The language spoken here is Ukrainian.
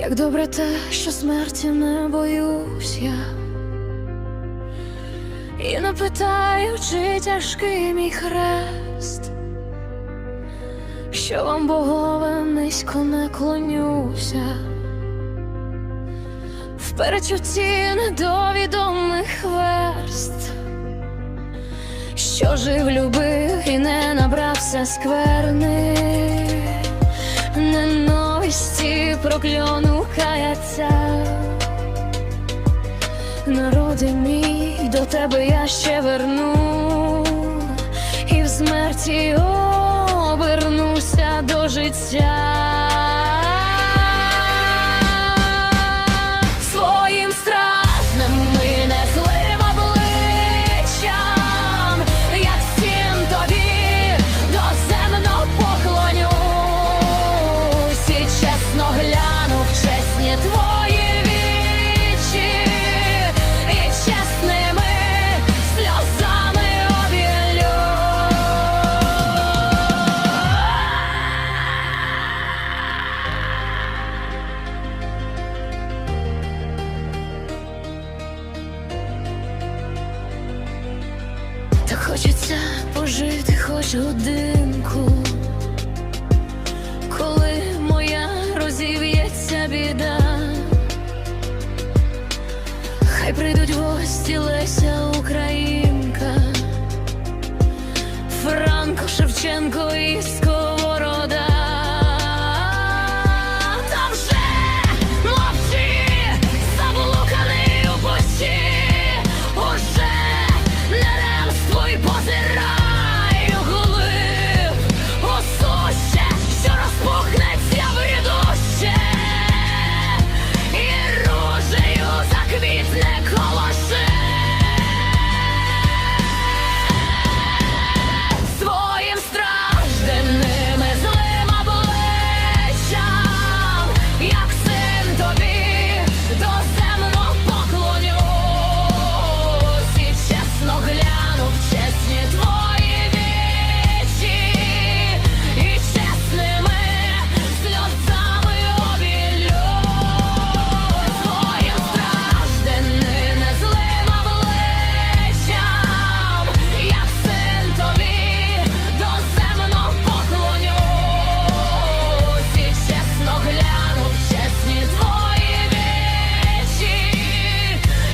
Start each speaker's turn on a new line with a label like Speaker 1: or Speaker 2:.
Speaker 1: Як добре те, що смерті не боюсь я, і не питаю, чи тяжкий мій хрест, що вам богове низько не клонюся, в перечутті недовідомих верст, що жив, любив і не набрався скверни ненависті прокльону каяться. Народи мій, до тебе я ще верну, і в смерті обернуся до життя. Хочеться пожити хоч годинку, коли моя розів'ється біда, хай прийдуть гості Леся Українка, Франко Шевченко і.